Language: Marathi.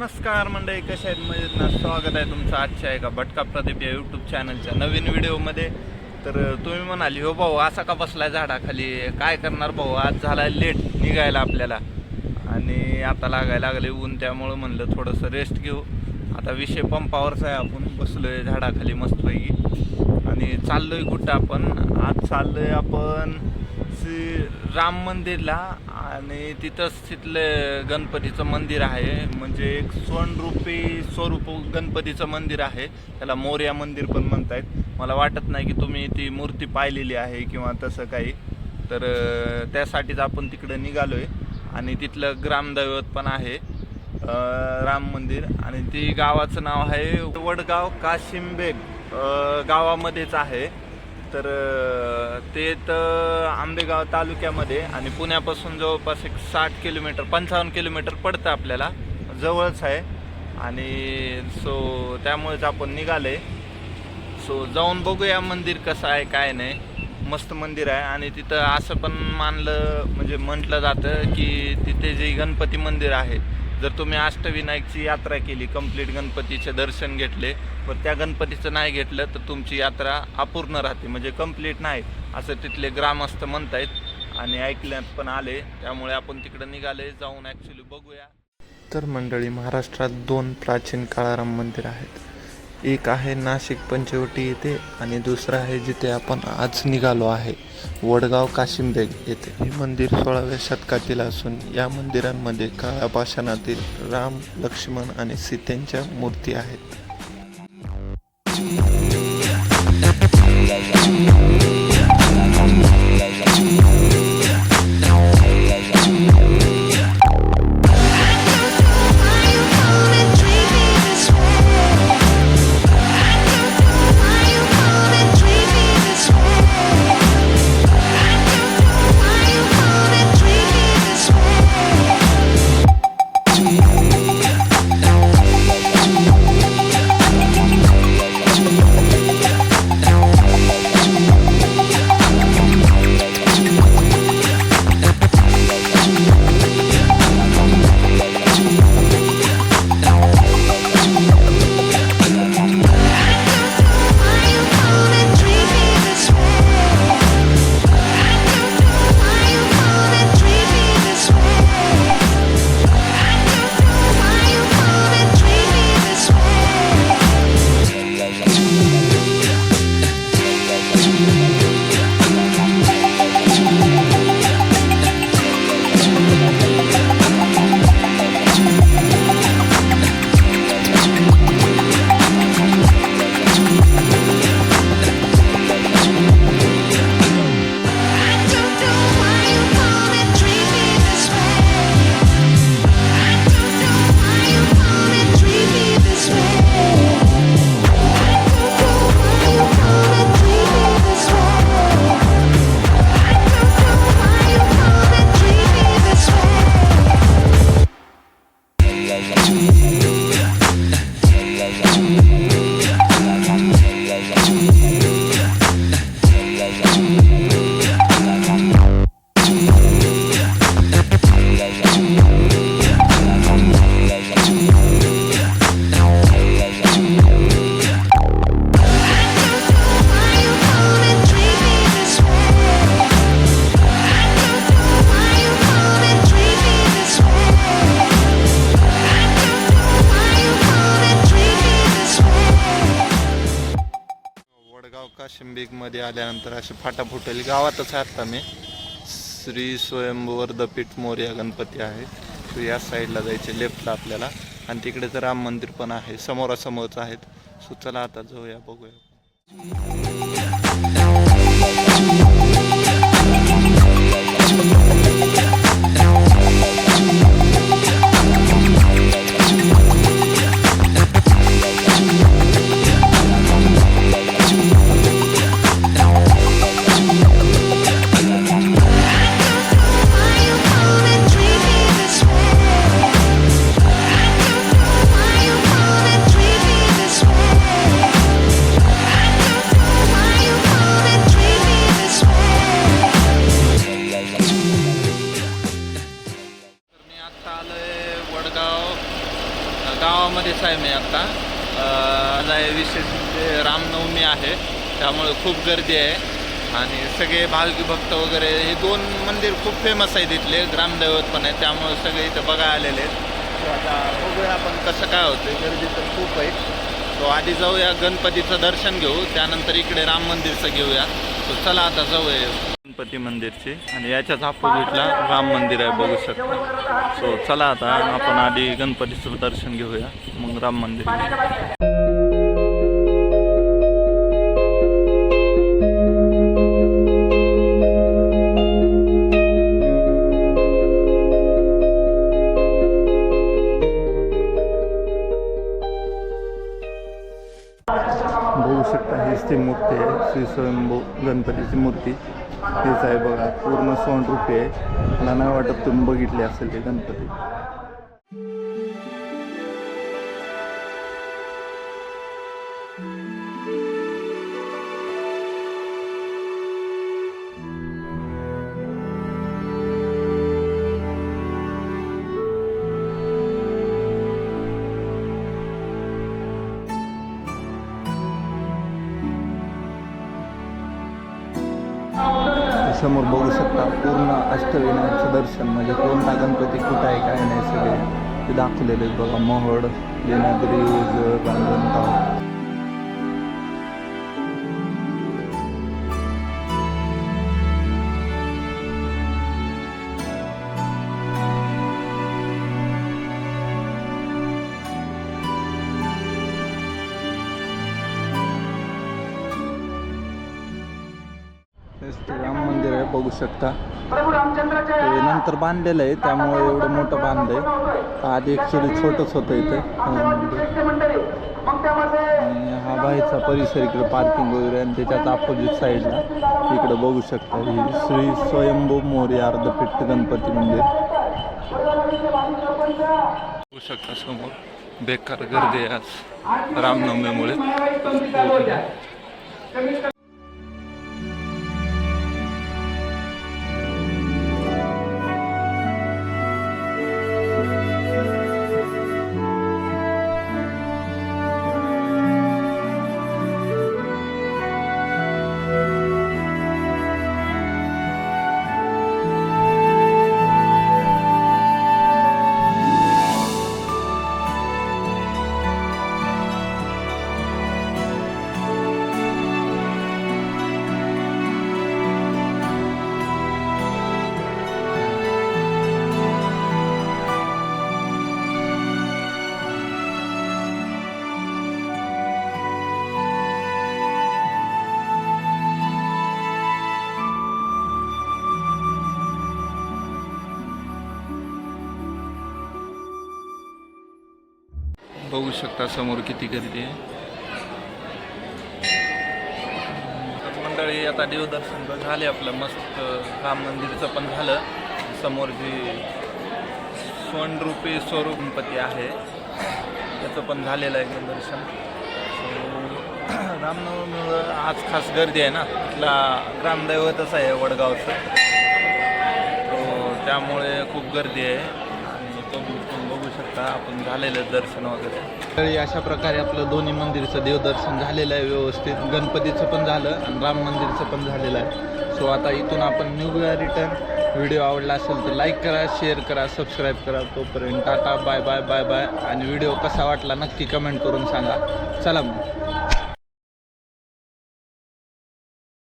नमस्कार मंडळी कशा आहेत? मजेत ना? स्वागत आहे तुमचं आजच्या एका भटका प्रदीप या यूट्यूब चॅनलच्या नवीन व्हिडिओमध्ये. तर तुम्ही म्हणाली हो भाऊ असा का बसलाय झाडाखाली? काय करणार भाऊ? आज झाला लेट निघायला आपल्याला. आणि आता लागायला लागले ऊन त्यामुळं म्हणलं थोडंसं रेस्ट घेऊ. आता विषय पंपावरच आहे आपण बसलोय झाडाखाली मस्तपैकी. आणि चाललोय कुठं आपण? आज चाललोय आपण राम मंदिरला आणि तिथंच तिथलं गणपतीचं मंदिर आहे. म्हणजे एक स्वर्णरूपी स्वरूप गणपतीचं मंदिर आहे. त्याला मोर्या मंदिर पण म्हणतायत. मला वाटत नाही की तुम्ही ती मूर्ती पाहिलेली आहे किंवा तसं काही. तर त्यासाठीच आपण तिकडं आहे आणि तिथलं ग्रामदैवत पण आहे राम मंदिर. आणि ती गावाचं नाव आहे वडगाव काशिमबेग गावामध्येच आहे. तर ते तर आंबेगाव तालुक्यामध्ये आणि पुण्यापासून जवळपास एक साठ किलोमीटर पंचावन्न किलोमीटर पडतं आपल्याला. जवळच आहे. आणि सो त्यामुळेच आपण निघाले सो जाऊन बघूया मंदिर कसं आहे काय नाही. मस्त मंदिर आहे. आणि तिथं असं पण मानलं म्हणजे म्हटलं जातं की तिथे जे गणपती मंदिर आहे जर तुम्ही अष्टविनायकची यात्रा केली कंप्लीट गणपतीचे दर्शन घेतले पण त्या गणपतीचं नाही घेतलं तर तुमची यात्रा अपूर्ण राहते. म्हणजे कंप्लीट नाही असं तिथले ग्रामस्थ म्हणतायत आणि ऐकल्यात पण आले. त्यामुळे आपण तिकडं निघाले जाऊन ॲक्च्युली बघूया. तर मंडळी महाराष्ट्रात दोन प्राचीन काळाराम मंदिर आहेत. एक आहे नाशिक पंचवटी येथे आणि दुसरं आहे जिथे आपण आज निघालो आहे. वडगाव काशिमबेग येथे. हे मंदिर सोळाव्या शतकातील असून या मंदिरांमध्ये काळ्या पाषाणातील राम लक्ष्मण आणि सीतेंच्या मूर्ती आहेत. वडगाव आल्यानंतर असे फाटा फुटेल. गावातच आहे आता मी श्री स्वयंवरदपीठ मोर्या गणपती आहे. सो या साईडला जायचे लेफ्टला आपल्याला. आणि तिकडे तर राम मंदिर पण आहे. समोरासमोरच आहेत. सो चला आता जाऊया बघूया. आम्ही आहे मी आत्ता आहे विशेष म्हणजे रामनवमी आहे त्यामुळे खूप गर्दी आहे. आणि सगळे भालकी भक्त वगैरे हे दोन मंदिर खूप फेमस आहेत इथले ग्रामदैवत पण आहे त्यामुळे सगळे इथं बघा आलेले आहेत. आता बघूया आपण कसं काय होतं गर्दी तर खूप आहे. तो आधी जाऊया गणपतीचं दर्शन घेऊ त्यानंतर इकडे राम मंदिरचं घेऊया. तो चला आता जाऊया गणपती मंदिरची आणि याच्याच अपोजिटला राम मंदिर आहे बघू शकता. सो चला आता आपण आधी गणपतीचं दर्शन घेऊया मग राम मंदिर. शकता हीच ती मूर्ती आहे श्री स्वयंभू गणपतीची मूर्ती. हीच आहे बघा पूर्ण सोनरूपी आहे. मला नाही वाटत तुम्ही बघितली असेल ते गणपती. समोर बघू शकता पूर्ण अष्टविनायकचं दर्शन. म्हणजे कोणता गणपती कुठं आहे काय नाही सगळे ते दाखवलेले आहेत बघा. मोहड लेण्याद्री ओझर रांजणगाव. बघू शकता. ते नंतर बांधलेलं आहे त्यामुळे एवढं मोठं बांधलंय आधी ॲक्च्युली छोटंच होतं इथं. आणि हा बाहेरचा परिसर इकडे पार्किंग वगैरे आणि त्याच्यात अपोजिट साईडला इकडे बघू शकता ही श्री स्वयंभू मोर्या अर्धपिट्ट गणपती मंदिर. बघू शकता समोर. बेकार गर्दी आहे आज. रामनवमीमुळे. बघू शकता समोर किती गर्दी आहे. मंडळी आता देवदर्शन तर झाले आपलं मस्त राम मंदिरचं पण झालं. समोर जी स्वरूपी स्वरूप गणपती आहे त्याचं पण झालेलं आहे एकदम दर्शन रामनवमीमुळं आज खास गर्दी आहे ना इथला ग्रामदैवतच आहे वडगावचं. तो त्यामुळे खूप गर्दी आहे. आता आपण झालेलं दर्शन वगैरे. तरी अशा प्रकारे आपलं दोन्ही मंदिरचं देवदर्शन झालेलं आहे व्यवस्थित. गणपतीचं पण झालं आणि राम मंदिरचं पण झालेलं आहे. सो आता इथून आपण निघूया रिटर्न व्हिडिओ आवडला असेल तर लाईक करा शेअर करा सबस्क्राईब करा. तोपर्यंत tata bye bye bye bye आणि व्हिडिओ कसा वाटला नक्की कमेंट करून सांगा. चला मग.